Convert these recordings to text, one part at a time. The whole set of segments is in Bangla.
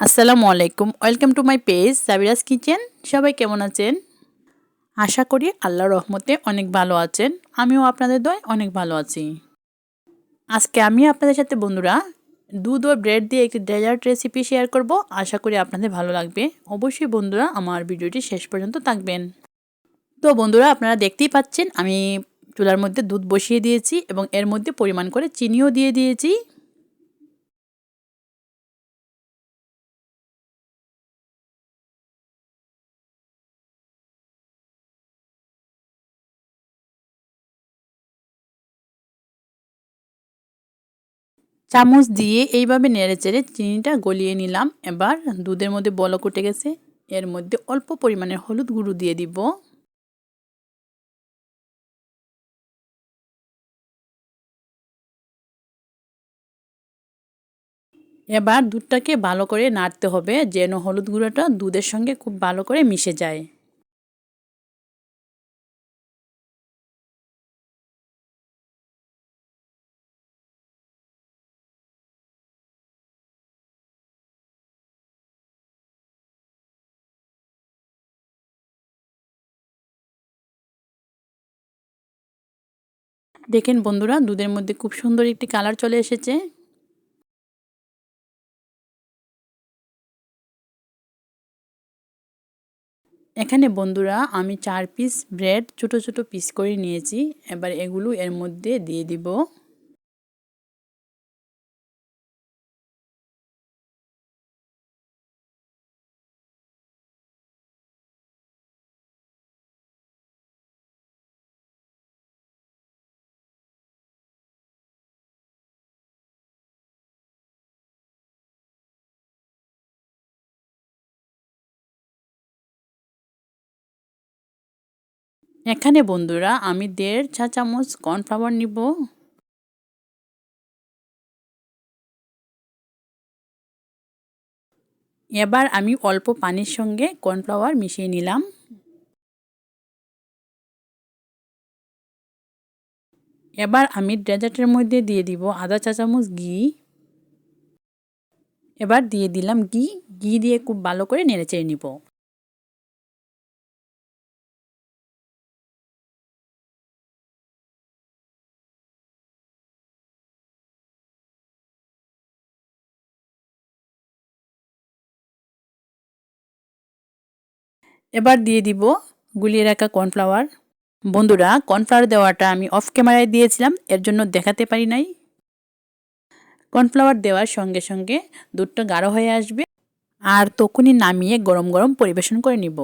আসসালামু আলাইকুম। Welcome to my page Sabira's kitchen সবাই কেমন আছেন? আশা করি আল্লাহর রহমতে অনেক ভালো আছেন। আমিও আপনাদের দয় অনেক ভালো আছি। আজকে আমি আপনাদের সাথে বন্ধুরা দুধ ও ব্রেড দিয়ে একটি ডেজার্ট রেসিপি শেয়ার করব। আশা করি আপনাদের ভালো লাগবে। অবশ্যই বন্ধুরা আমার ভিডিওটি শেষ পর্যন্ত থাকবেন। তো বন্ধুরা, আপনারা দেখতেই পাচ্ছেন, আমি চুলার মধ্যে দুধ বসিয়ে দিয়েছি এবং এর মধ্যে পরিমাণ করে চিনিও দিয়ে দিয়েছি। চামচ দিয়ে এইভাবে নেড়ে চেড়ে চিনিটা গলিয়ে নিলাম। এবার দুধের মধ্যে বলক উঠে গেছে। এর মধ্যে অল্প পরিমাণে হলুদ গুঁড়ো দিয়ে দিব। এবার দুধটাকে ভালো করে নাড়তে হবে যেন হলুদ গুঁড়োটা দুধের সঙ্গে খুব ভালো করে মিশে যায়। দেখেন বন্ধুরা, দুধের মধ্যে খুব সুন্দর একটি কালার চলে এসেছে। এখানে বন্ধুরা, আমি চার পিস ব্রেড ছোট ছোট পিস করে নিয়েছি। এবার এগুলো এর মধ্যে দিয়ে দিব। এখানে বন্ধুরা আমি দেড় চা চামচ কর্নফ্লাওয়ার নিব। এবার আমি অল্প পানির সঙ্গে কর্নফ্লাওয়ার মিশিয়ে নিলাম। এবার আমি ডেজার্টের মধ্যে দিয়ে দিব আধা চা চামচ ঘি। এবার দিয়ে দিলাম ঘি ঘি দিয়ে খুব ভালো করে নেড়ে চেড়ে নিব। এবার দিয়ে দিব গুলিয়ে রাখা কর্নফ্লাওয়ার। বন্ধুরা, কর্নফ্লাওয়ার দেওয়াটা আমি অফ ক্যামেরায় দিয়েছিলাম, এর জন্য দেখাতে পারি নাই। কর্নফ্লাওয়ার দেওয়ার সঙ্গে সঙ্গে দুধটা গাঢ় হয়ে আসবে আর তখনই নামিয়ে গরম গরম পরিবেশন করে নিব।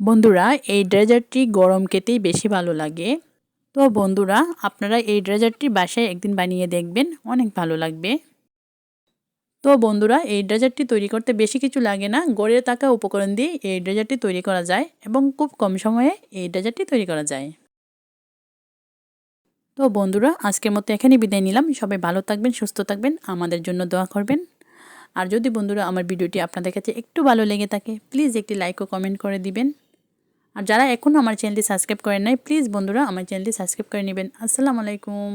বন্ধুরা, এই ড্রেজারটি গরম খেতেই বেশি ভালো লাগে। তো বন্ধুরা, আপনারা এই ড্রেজারটি বাসায় একদিন বানিয়ে দেখবেন, অনেক ভালো লাগবে। তো বন্ধুরা, এই ড্রেজারটি তৈরি করতে বেশি কিছু লাগে না। গড়ে থাকা উপকরণ দিয়ে এই ড্রেজারটি তৈরি করা যায় এবং খুব কম সময়ে এই ড্রেজারটি তৈরি করা যায়। তো বন্ধুরা, আজকের মতো এখানেই বিদায় নিলাম। সবাই ভালো থাকবেন, সুস্থ থাকবেন, আমাদের জন্য দোয়া করবেন। আর যদি বন্ধুরা আমার ভিডিওটি আপনাদের কাছে একটু ভালো লেগে থাকে, প্লিজ একটি লাইক ও কমেন্ট করে দিবেন। আর যারা এখনও আমার চ্যানেলটি সাবস্ক্রাইব করেন নাই, প্লিজ বন্ধুরা আমার চ্যানেলটি সাবস্ক্রাইব করে নেবেন। আসসালামু আলাইকুম।